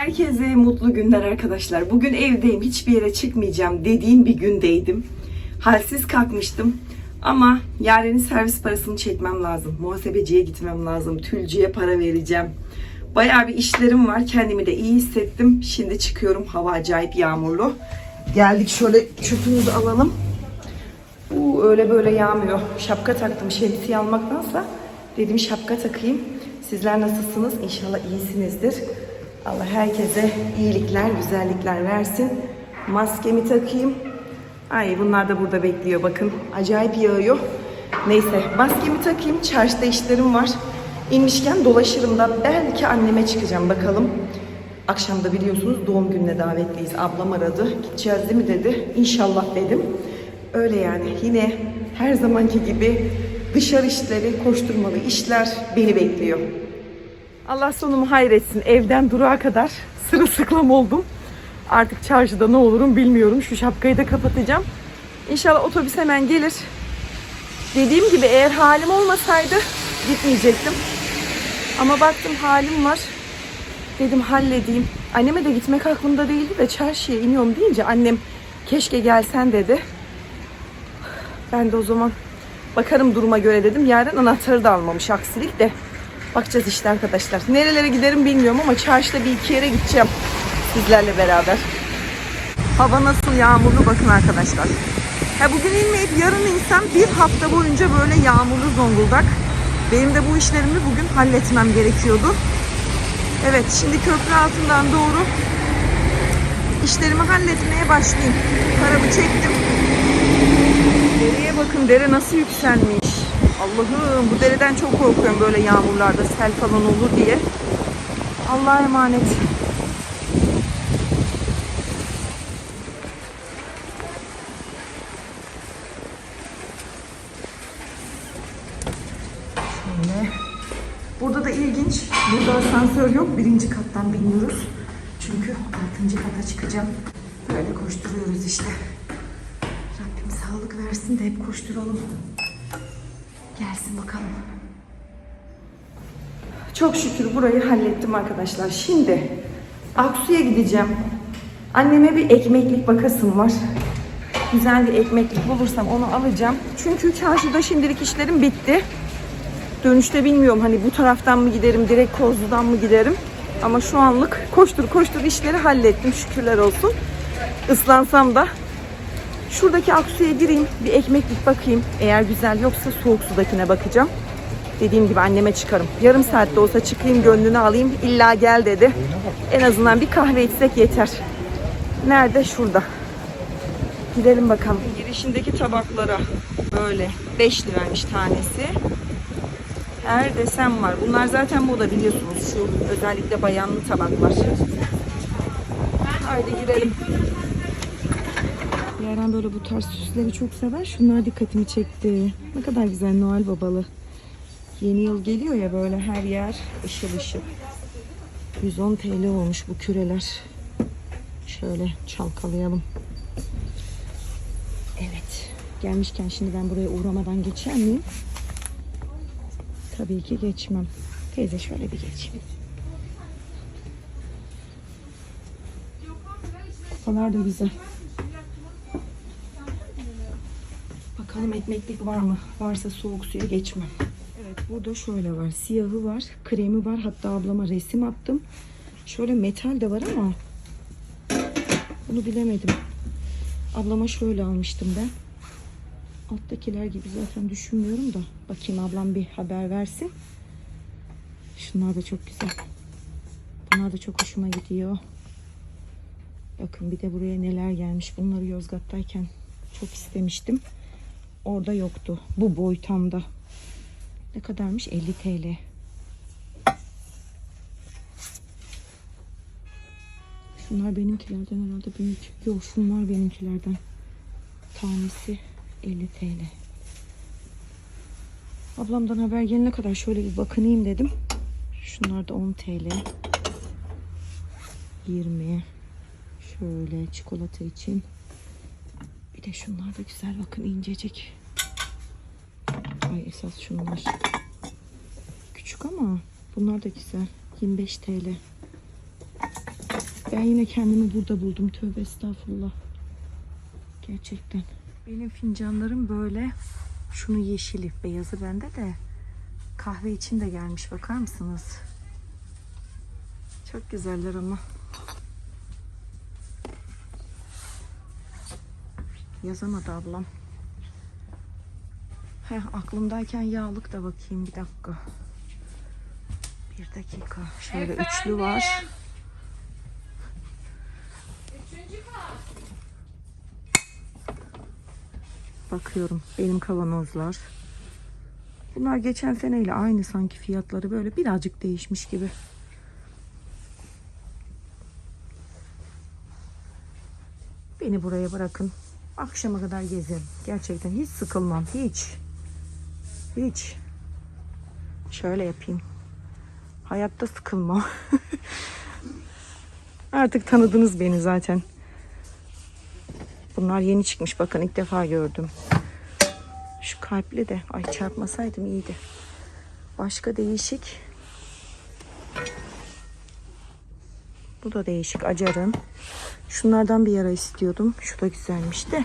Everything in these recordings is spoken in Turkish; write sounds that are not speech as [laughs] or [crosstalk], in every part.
Herkese mutlu günler arkadaşlar. Bugün evdeyim, hiçbir yere çıkmayacağım dediğim bir gündeydim. Halsiz kalkmıştım. Ama Yaren'in servis parasını çekmem lazım. Muhasebeciye gitmem lazım. Tülcüye para vereceğim. Bayağı bir işlerim var. Kendimi de iyi hissettim. Şimdi çıkıyorum. Hava acayip yağmurlu. Geldik şöyle çöpümüzü alalım. Uu, öyle böyle yağmıyor. Şapka taktım şemsiye almaktansa. Dedim şapka takayım. Sizler nasılsınız? İnşallah iyisinizdir. Allah herkese iyilikler, güzellikler versin. Maskemi takayım. Ay bunlar da burada bekliyor bakın. Acayip yağıyor. Neyse maskemi takayım. Çarşıda işlerim var. İnmişken dolaşırım da belki anneme çıkacağım bakalım. Akşam da biliyorsunuz doğum gününe davetliyiz. Ablam aradı. Gideceğiz değil mi dedi. İnşallah dedim. Öyle yani yine her zamanki gibi dışarı işleri, koşturmalı işler beni bekliyor. Allah sonumu hayretsin. Evden durağa kadar sırılsıklam oldum. Artık çarşıda ne olurum bilmiyorum. Şu şapkayı da kapatacağım. İnşallah otobüs hemen gelir. Dediğim gibi eğer halim olmasaydı gitmeyecektim. Ama baktım halim var. Dedim halledeyim. Anneme de gitmek aklımda değildi de çarşıya iniyorum deyince annem keşke gelsen dedi. Ben de o zaman bakarım duruma göre dedim. Yerden anahtarı da almamış aksilik de. Bakacağız işte arkadaşlar. Nerelere giderim bilmiyorum ama çarşıda bir iki yere gideceğim sizlerle beraber. Hava nasıl yağmurlu bakın arkadaşlar. Ha bugün inmeyip yarın insem bir hafta boyunca böyle yağmurlu Zonguldak. Benim de bu işlerimi bugün halletmem gerekiyordu. Evet şimdi köprü altından doğru işlerimi halletmeye başlayayım. Paramı çektim. Dereye bakın dere nasıl yükselmiş. Allah'ım bu dereden çok korkuyorum böyle yağmurlarda sel falan olur diye. Allah'a emanet. Şöyle. Burada da ilginç. Burada asansör yok. Birinci kattan biniyoruz. Çünkü altıncı kata çıkacağım. Böyle koşturuyoruz işte. Rabbim sağlık versin de hep koşturalım. Gelsin bakalım. Çok şükür burayı hallettim arkadaşlar. Şimdi Aksu'ya gideceğim. Anneme bir ekmeklik bakasım var. Güzel bir ekmeklik bulursam onu alacağım. Çünkü çarşıda şimdilik işlerim bitti. Dönüşte bilmiyorum hani bu taraftan mı giderim, direkt Kozlu'dan mı giderim. Ama şu anlık koştur koştur işleri hallettim şükürler olsun. Islansam da Şuradaki aksuya gireyim, bir ekmeklik bakayım. Eğer güzel yoksa soğuk sudakine bakacağım. Dediğim gibi anneme çıkarım. Yarım saatte olsa çıkayım, gönlünü alayım. İlla gel dedi. En azından bir kahve içsek yeter. Nerede? Şurada. Gidelim bakalım. Girişindeki tabaklara böyle 5 liraymış tanesi. Her desen var. Bunlar zaten moda biliyorsunuz. Şu özellikle bayanlı tabaklar. Haydi girelim. Yaren böyle bu tarz süsleri çok sever. Şunlar dikkatimi çekti. Ne kadar güzel Noel babalı. Yeni yıl geliyor ya böyle her yer ışıl ışıl. 110 TL olmuş bu küreler. Şöyle çalkalayalım. Evet. Gelmişken şimdi ben buraya uğramadan geçer miyim? Tabii ki geçmem. Teyze şöyle bir geçeyim. Kupalar da güzel. Bakalım ekmeklik var mı? Varsa soğuk suya geçmem. Evet burada şöyle var. Siyahı var. Kremi var. Hatta ablama resim attım. Şöyle metal de var ama bunu bilemedim. Ablama şöyle almıştım ben. Alttakiler gibi zaten düşünmüyorum da. Bakayım ablam bir haber versin. Şunlar da çok güzel. Bunlar da çok hoşuma gidiyor. Bakın bir de buraya neler gelmiş. Bunları Yozgat'tayken çok istemiştim. Orada yoktu. Bu boy tam da. Ne kadarmış? 50 TL. Şunlar benimkilerden herhalde büyük. Yok şunlar benimkilerden. Tanesi 50 TL. Ablamdan haber gelene kadar şöyle bir bakınayım dedim. Şunlar da 10 TL. 20. Şöyle çikolata için. Bir de şunlar da güzel bakın incecik. Ay esas şunlar. Küçük ama bunlar da güzel. 25 TL. Ben yine kendimi burada buldum. Tövbe estağfurullah. Gerçekten. Benim fincanlarım böyle. Şunu yeşili, beyazı bende de. Kahve için de gelmiş bakar mısınız? Çok güzeller ama. Yazamadı ablam. Heh, aklımdayken yağlık da bakayım bir dakika. Bir dakika. Şöyle üçlü var. Bakıyorum benim kavanozlar. Bunlar geçen seneyle aynı sanki fiyatları böyle birazcık değişmiş gibi. Beni buraya bırakın. Akşama kadar gezerim. Gerçekten hiç sıkılmam. Hiç. Hiç. Şöyle yapayım. Hayatta sıkılmam. [laughs] Artık tanıdınız beni zaten. Bunlar yeni çıkmış. Bakın ilk defa gördüm. Şu kalpli de. Ay çarpmasaydım iyiydi. Başka değişik. Bu da değişik. Acarın. Şunlardan bir yara istiyordum. Şu da güzelmiş de.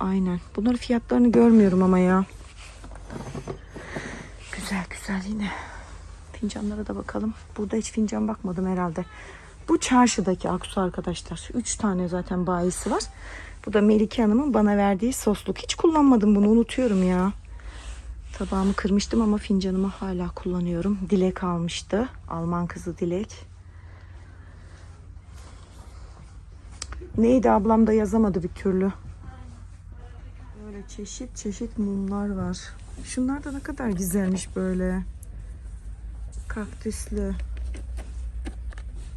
Aynen. Bunların fiyatlarını görmüyorum ama ya. Güzel güzel yine. Fincanlara da bakalım. Burada hiç fincan bakmadım herhalde. Bu çarşıdaki Aksu arkadaşlar. Üç tane zaten bayisi var. Bu da Melike Hanım'ın bana verdiği sosluk. Hiç kullanmadım bunu unutuyorum ya. Tabağımı kırmıştım ama fincanımı hala kullanıyorum. Dilek almıştı. Alman kızı Dilek. Neydi ablam da yazamadı bir türlü. Böyle çeşit çeşit mumlar var. Şunlar da ne kadar güzelmiş böyle. Kaktüslü.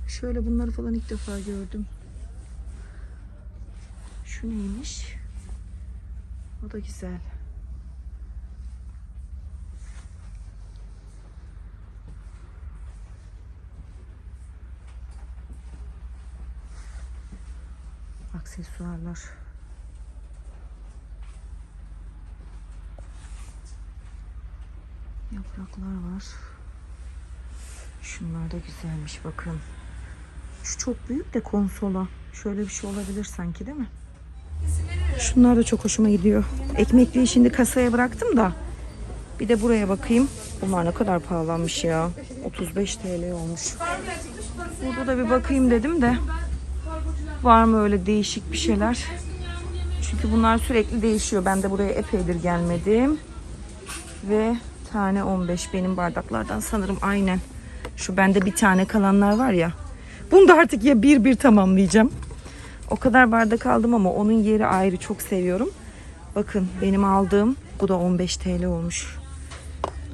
Şöyle bunları falan ilk defa gördüm. Şu neymiş? O da güzel. Aksesuarlar. Yapraklar var. Şunlar da güzelmiş bakın. Şu çok büyük de konsola. Şöyle bir şey olabilir sanki değil mi? Şunlar da çok hoşuma gidiyor. Ekmekliği şimdi kasaya bıraktım da. Bir de buraya bakayım. Bunlar ne kadar pahalanmış ya. 35 TL olmuş. Burada da bir bakayım dedim de. Var mı öyle değişik bir şeyler? Çünkü bunlar sürekli değişiyor. Ben de buraya epeydir gelmedim. Ve tane 15 benim bardaklardan sanırım aynen. Şu bende bir tane kalanlar var ya. Bunu da artık ya bir bir tamamlayacağım. O kadar bardak aldım ama onun yeri ayrı çok seviyorum. Bakın benim aldığım bu da 15 TL olmuş.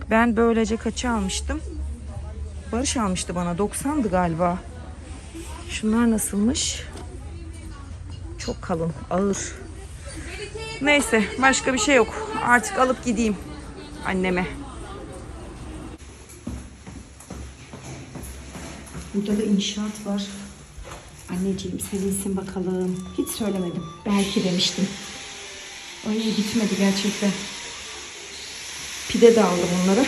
Ben böylece kaça almıştım? Barış almıştı bana 90'dı galiba. Şunlar nasılmış? Çok kalın, ağır. Neyse başka bir şey yok. Artık alıp gideyim anneme. Burada da inşaat var. Anneciğim sevinsin bakalım. Hiç söylemedim. Belki demiştim. Ay gitmedi gerçekten. Pide de aldım onları.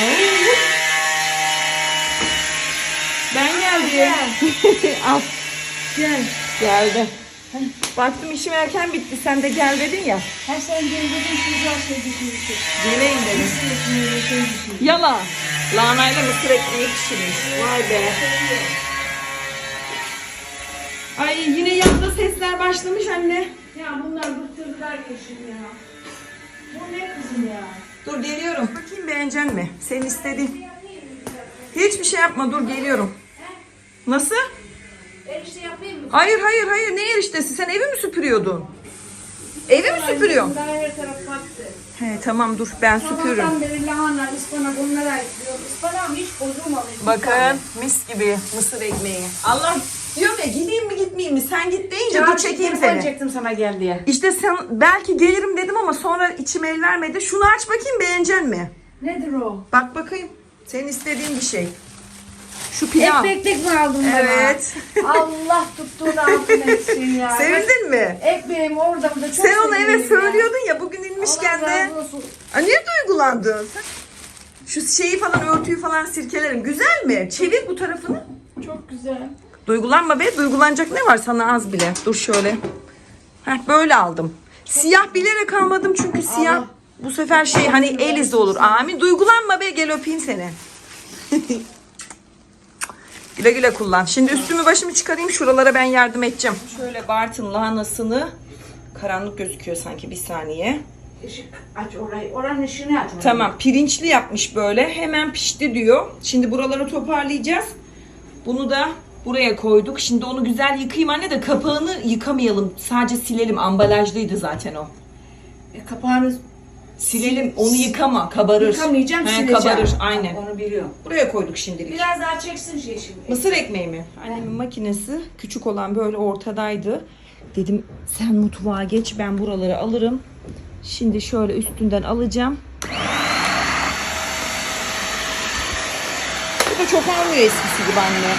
Ay. Ben geldim. [laughs] Al. Gel. Geldi. Baktım işim erken bitti. Sen de gel dedin ya. Ha sen gel dedim güzel şey düşünmüşsün. Geleyim dedim. Yalan. Lahanayla mısır ekmeği pişirmiş. Vay be. Ay yine yanında sesler başlamış anne. Ya bunlar bıktırdılar yaşım ya. Bu ne kızım ya? Dur geliyorum. Bakayım beğenecek mi? Senin istediğin. Hiçbir şey yapma dur geliyorum. Nasıl? Erişte yapayım mı? Hayır hayır hayır ne eriştesi? Sen evi mi süpürüyordun? Evi mi süpürüyorsun? Daha her taraf battı. He tamam dur ben süpürürüm. Sabahtan beri lahana, ıspanak onlara ayıklıyor. Ispanağım hiç bozulmadı. Bakın mis gibi mısır ekmeği. Allah diyorum ya gideyim mi gitmeyeyim mi? Sen git deyince dur çekeyim seni. çektim sana gel diye. İşte sen belki gelirim dedim ama sonra içim el vermedi. Şunu aç bakayım beğenecek mi? Nedir o? Bak bakayım. Senin istediğin bir şey. Şu pilav. Ekmeklik mi aldın bana? Evet. [laughs] Allah tuttuğunu altın etsin ya. Sevindin mi? Ekmeğim orada burada çok Sen onu evet ya. söylüyordun ya bugün inmişken Allah de. Aa, niye duygulandın? Şu şeyi falan örtüyü falan sirkelerim. Güzel mi? Çevir bu tarafını. Çok güzel. Duygulanma be. Duygulanacak ne var sana az bile. Dur şöyle. Heh, böyle aldım. Siyah bilerek almadım çünkü siyah bu sefer şey hani el izi olur. Amin. Duygulanma be gel öpeyim seni. [laughs] güle güle kullan. Şimdi üstümü başımı çıkarayım şuralara ben yardım edeceğim. Şöyle Bartın lahanasını karanlık gözüküyor sanki bir saniye. Işık aç orayı. Oranın ışığını aç. Tamam pirinçli yapmış böyle. Hemen pişti diyor. Şimdi buraları toparlayacağız. Bunu da buraya koyduk. Şimdi onu güzel yıkayayım anne de kapağını yıkamayalım. Sadece silelim. Ambalajlıydı zaten o. E, kapağını Silelim. Onu yıkama. Kabarır. yıkamayacağım He, sileceğim. Kabarır. Aynen. Onu biliyorum. Buraya koyduk şimdilik. Biraz daha çeksin şey şimdi. Mısır ekmeği mi? Annemin makinesi küçük olan böyle ortadaydı. Dedim sen mutfağa geç ben buraları alırım. Şimdi şöyle üstünden alacağım. Bu da çok almıyor eskisi gibi anne.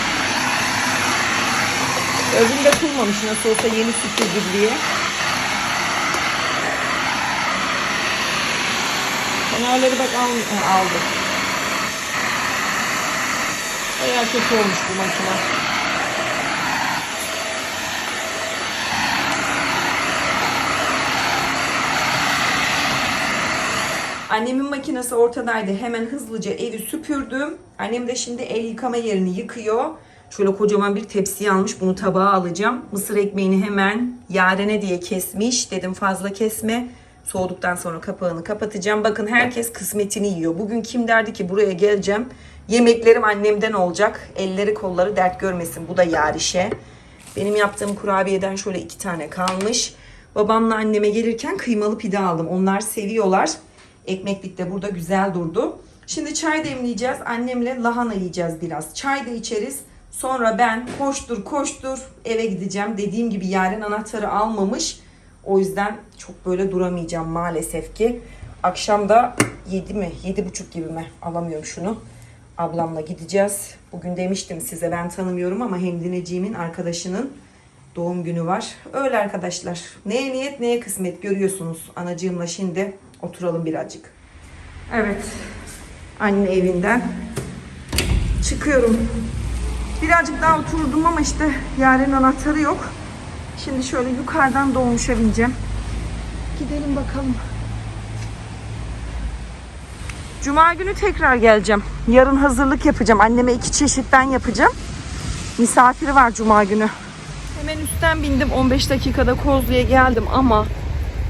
Özünde kulmamış nasıl olsa yeni süpürdü diye. Kenarları bak al, he, aldı. Bayağı kötü olmuş bu makine. Annemin makinesi ortadaydı. Hemen hızlıca evi süpürdüm. Annem de şimdi el yıkama yerini yıkıyor. Şöyle kocaman bir tepsi almış. Bunu tabağa alacağım. Mısır ekmeğini hemen yarene diye kesmiş. Dedim fazla kesme. Soğuduktan sonra kapağını kapatacağım. Bakın herkes kısmetini yiyor. Bugün kim derdi ki buraya geleceğim. Yemeklerim annemden olacak. Elleri kolları dert görmesin. Bu da yarişe. Benim yaptığım kurabiyeden şöyle iki tane kalmış. Babamla anneme gelirken kıymalı pide aldım. Onlar seviyorlar. Ekmeklik de burada güzel durdu. Şimdi çay demleyeceğiz. Annemle lahana yiyeceğiz biraz. Çay da içeriz. Sonra ben koştur koştur eve gideceğim. Dediğim gibi yarın anahtarı almamış. O yüzden çok böyle duramayacağım maalesef ki. Akşam da 7 mi 7.30 gibi mi alamıyorum şunu. Ablamla gideceğiz. Bugün demiştim size ben tanımıyorum ama Hemdineciğimin arkadaşının doğum günü var. Öyle arkadaşlar. Neye niyet neye kısmet görüyorsunuz. Anacığımla şimdi oturalım birazcık. Evet. Anne evinden çıkıyorum. Birazcık daha oturdum ama işte yarın anahtarı yok. Şimdi şöyle yukarıdan dolmuşa bineceğim. Gidelim bakalım. Cuma günü tekrar geleceğim. Yarın hazırlık yapacağım. Anneme iki çeşitten yapacağım. Misafiri var cuma günü. Hemen üstten bindim. 15 dakikada Kozlu'ya geldim ama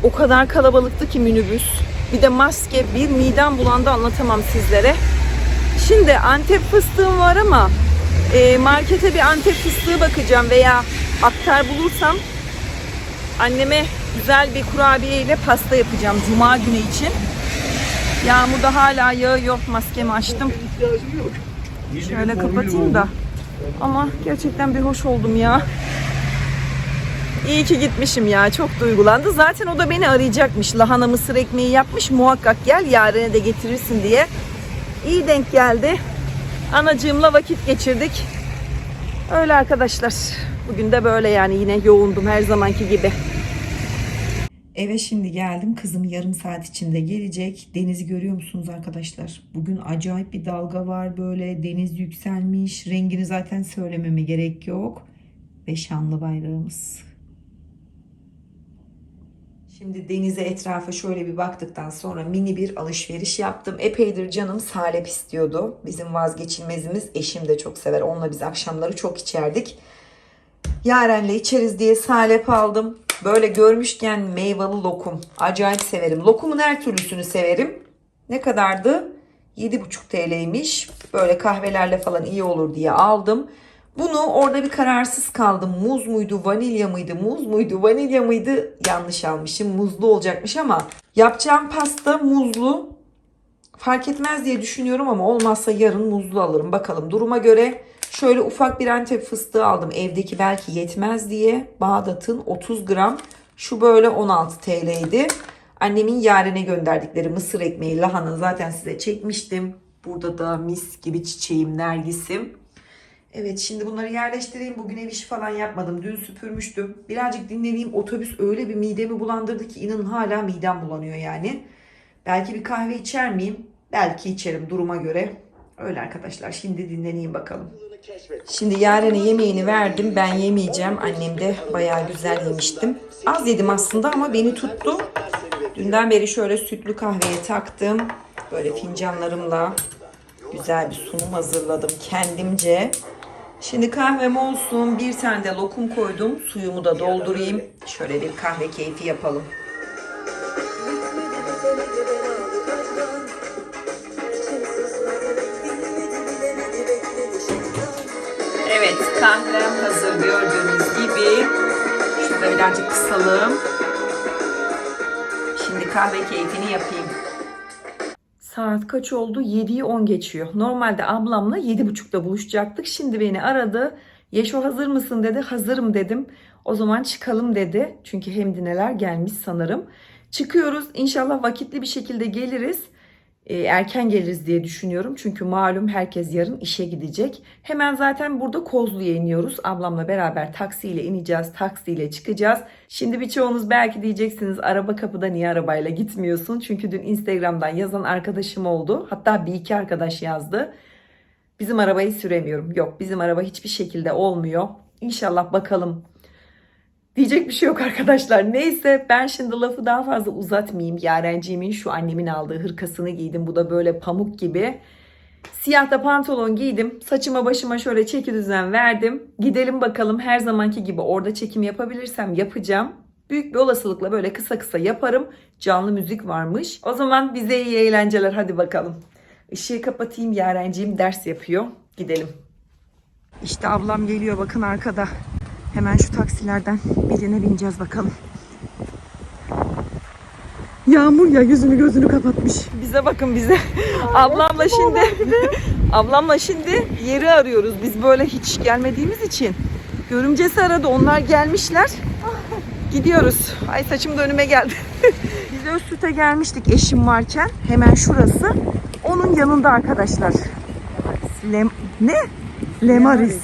o kadar kalabalıktı ki minibüs. Bir de maske, bir midem bulandı anlatamam sizlere. Şimdi Antep fıstığım var ama e, markete bir Antep fıstığı bakacağım veya aktar bulursam anneme güzel bir kurabiye ile pasta yapacağım Cuma günü için. Yağmur da hala yağıyor. Maskemi açtım. Şöyle kapatayım da. Ama gerçekten bir hoş oldum ya. İyi ki gitmişim ya. Çok duygulandı. Zaten o da beni arayacakmış. Lahana mısır ekmeği yapmış. Muhakkak gel yarına de getirirsin diye. İyi denk geldi. Anacığımla vakit geçirdik. Öyle arkadaşlar. Bugün de böyle yani yine yoğundum her zamanki gibi. Eve şimdi geldim. Kızım yarım saat içinde gelecek. Denizi görüyor musunuz arkadaşlar? Bugün acayip bir dalga var böyle. Deniz yükselmiş. Rengini zaten söylememe gerek yok. Ve şanlı bayrağımız. Şimdi denize etrafa şöyle bir baktıktan sonra mini bir alışveriş yaptım. Epeydir canım salep istiyordu. Bizim vazgeçilmezimiz eşim de çok sever. Onunla biz akşamları çok içerdik. Yaren'le içeriz diye salep aldım. Böyle görmüşken meyveli lokum. Acayip severim. Lokumun her türlüsünü severim. Ne kadardı? 7,5 TL'ymiş. Böyle kahvelerle falan iyi olur diye aldım. Bunu orada bir kararsız kaldım. Muz muydu, vanilya mıydı, muz muydu, vanilya mıydı? Yanlış almışım. Muzlu olacakmış ama yapacağım pasta muzlu. Fark etmez diye düşünüyorum ama olmazsa yarın muzlu alırım. Bakalım duruma göre şöyle ufak bir antep fıstığı aldım. Evdeki belki yetmez diye. Bağdat'ın 30 gram. Şu böyle 16 TL'ydi. Annemin yarene gönderdikleri mısır ekmeği lahana zaten size çekmiştim. Burada da mis gibi çiçeğim, nergisim. Evet şimdi bunları yerleştireyim. Bugün ev işi falan yapmadım. Dün süpürmüştüm. Birazcık dinleneyim. Otobüs öyle bir midemi bulandırdı ki inanın hala midem bulanıyor yani. Belki bir kahve içer miyim? Belki içerim duruma göre. Öyle arkadaşlar. Şimdi dinleneyim bakalım. Şimdi Yaren'e yemeğini verdim. Ben yemeyeceğim. Annem de bayağı güzel yemiştim. Az yedim aslında ama beni tuttu. Dünden beri şöyle sütlü kahveye taktım. Böyle fincanlarımla güzel bir sunum hazırladım kendimce. Şimdi kahvem olsun. Bir tane de lokum koydum. Suyumu da doldurayım. Şöyle bir kahve keyfi yapalım. Kahvem hazır gördüğünüz gibi. Şurada birazcık kısalım. Şimdi kahve keyfini yapayım. Saat kaç oldu? 7'yi 10 geçiyor. Normalde ablamla 7.30'da buluşacaktık. Şimdi beni aradı. Yeşo hazır mısın dedi. Hazırım dedim. O zaman çıkalım dedi. Çünkü hemdineler gelmiş sanırım. Çıkıyoruz. İnşallah vakitli bir şekilde geliriz. Ee, erken geliriz diye düşünüyorum. Çünkü malum herkes yarın işe gidecek. Hemen zaten burada Kozlu'ya iniyoruz. Ablamla beraber taksiyle ineceğiz. Taksiyle çıkacağız. Şimdi birçoğunuz belki diyeceksiniz araba kapıda niye arabayla gitmiyorsun? Çünkü dün Instagram'dan yazan arkadaşım oldu. Hatta bir iki arkadaş yazdı. Bizim arabayı süremiyorum. Yok bizim araba hiçbir şekilde olmuyor. İnşallah bakalım. Diyecek bir şey yok arkadaşlar. Neyse ben şimdi lafı daha fazla uzatmayayım. Yarenciğimin şu annemin aldığı hırkasını giydim. Bu da böyle pamuk gibi. Siyah da pantolon giydim. Saçıma başıma şöyle çeki düzen verdim. Gidelim bakalım her zamanki gibi orada çekim yapabilirsem yapacağım. Büyük bir olasılıkla böyle kısa kısa yaparım. Canlı müzik varmış. O zaman bize iyi eğlenceler hadi bakalım. Işığı kapatayım Yarenciğim ders yapıyor. Gidelim. İşte ablam geliyor bakın arkada. Hemen şu taksilerden birine bineceğiz bakalım. Yağmur ya yüzünü gözünü kapatmış. Bize bakın bize. ablamla şimdi [laughs] ablamla şimdi yeri arıyoruz. Biz böyle hiç gelmediğimiz için. Görümcesi aradı. Onlar gelmişler. Gidiyoruz. Ay saçım da önüme geldi. [laughs] Biz Özsüt'e gelmiştik eşim varken. Hemen şurası. Onun yanında arkadaşlar. Lem ne? Lemaris.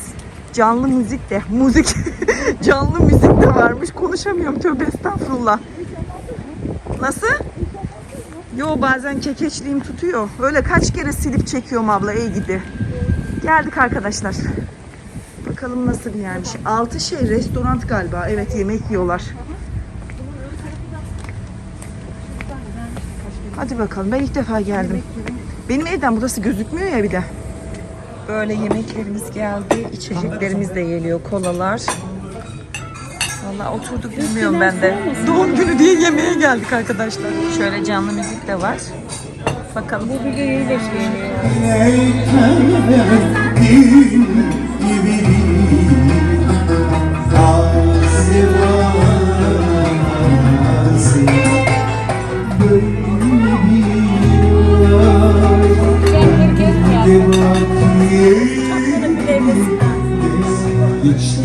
Canlı müzik de. Müzik. [laughs] Canlı müzik de varmış. Konuşamıyorum. Tövbe estağfurullah. Nasıl? Yo bazen kekeçliğim tutuyor. Öyle kaç kere silip çekiyorum abla ey gidi. Geldik arkadaşlar. Bakalım nasıl bir yermiş. Altı şey restoran galiba. Evet yemek yiyorlar. Hadi bakalım. Ben ilk defa geldim. Benim evden burası gözükmüyor ya bir de. Böyle yemeklerimiz geldi. içeceklerimiz de geliyor. Kolalar. Vallahi oturduk bilmiyorum ben de. Doğum günü diye yemeğe geldik arkadaşlar. Şöyle canlı müzik de var. Bakalım. Bu videoyu Hiç вічні.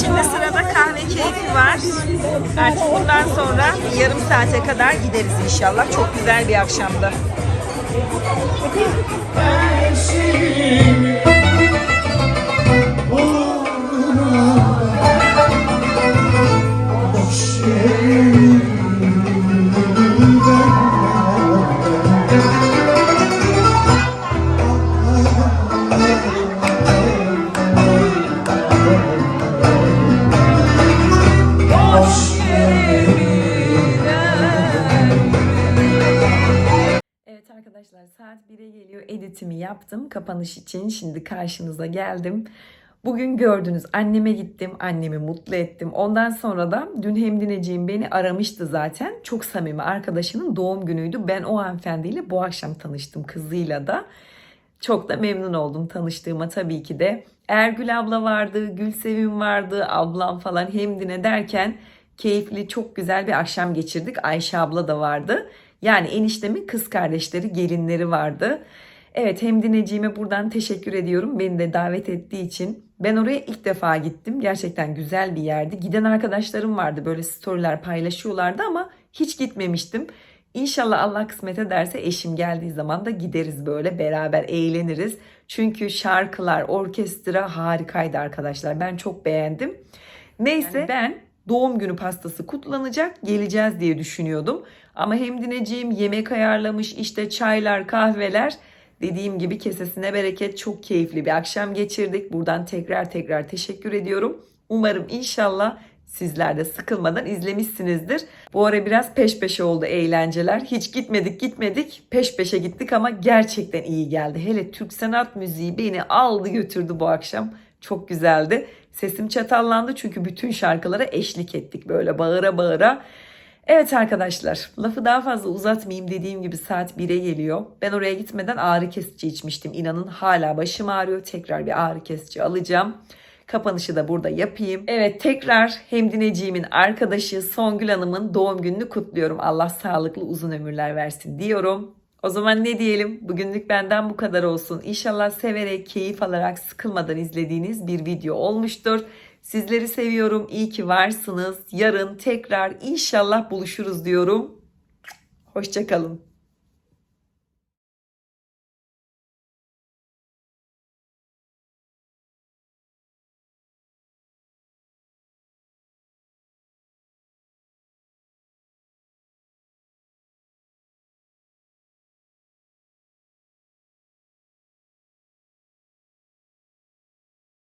Şimdi sırada kahve keyfi var. Artık bundan sonra yarım saate kadar gideriz inşallah. Çok güzel bir akşamda. Yaptım. Kapanış için şimdi karşınıza geldim. Bugün gördünüz anneme gittim. Annemi mutlu ettim. Ondan sonra da dün Hemdineciğim beni aramıştı zaten. Çok samimi arkadaşının doğum günüydü. Ben o hanımefendiyle bu akşam tanıştım kızıyla da. Çok da memnun oldum tanıştığıma tabii ki de. Ergül abla vardı, Gülsevim vardı, ablam falan Hemdine derken keyifli çok güzel bir akşam geçirdik. Ayşe abla da vardı. Yani eniştemin kız kardeşleri, gelinleri vardı. Evet Hemdineciğime buradan teşekkür ediyorum beni de davet ettiği için. Ben oraya ilk defa gittim. Gerçekten güzel bir yerdi. Giden arkadaşlarım vardı böyle storyler paylaşıyorlardı ama hiç gitmemiştim. İnşallah Allah kısmet ederse eşim geldiği zaman da gideriz böyle beraber eğleniriz. Çünkü şarkılar, orkestra harikaydı arkadaşlar. Ben çok beğendim. Neyse ben doğum günü pastası kutlanacak geleceğiz diye düşünüyordum. Ama Hemdineciğim yemek ayarlamış işte çaylar kahveler dediğim gibi kesesine bereket çok keyifli bir akşam geçirdik. Buradan tekrar tekrar teşekkür ediyorum. Umarım inşallah sizler de sıkılmadan izlemişsinizdir. Bu ara biraz peş peşe oldu eğlenceler. Hiç gitmedik gitmedik peş peşe gittik ama gerçekten iyi geldi. Hele Türk sanat müziği beni aldı götürdü bu akşam. Çok güzeldi. Sesim çatallandı çünkü bütün şarkılara eşlik ettik böyle bağıra bağıra. Evet arkadaşlar lafı daha fazla uzatmayayım dediğim gibi saat 1'e geliyor. Ben oraya gitmeden ağrı kesici içmiştim. İnanın hala başım ağrıyor. Tekrar bir ağrı kesici alacağım. Kapanışı da burada yapayım. Evet tekrar Hemdineciğimin arkadaşı Songül Hanım'ın doğum gününü kutluyorum. Allah sağlıklı uzun ömürler versin diyorum. O zaman ne diyelim? Bugünlük benden bu kadar olsun. İnşallah severek, keyif alarak, sıkılmadan izlediğiniz bir video olmuştur. Sizleri seviyorum. İyi ki varsınız. Yarın tekrar inşallah buluşuruz diyorum. Hoşçakalın.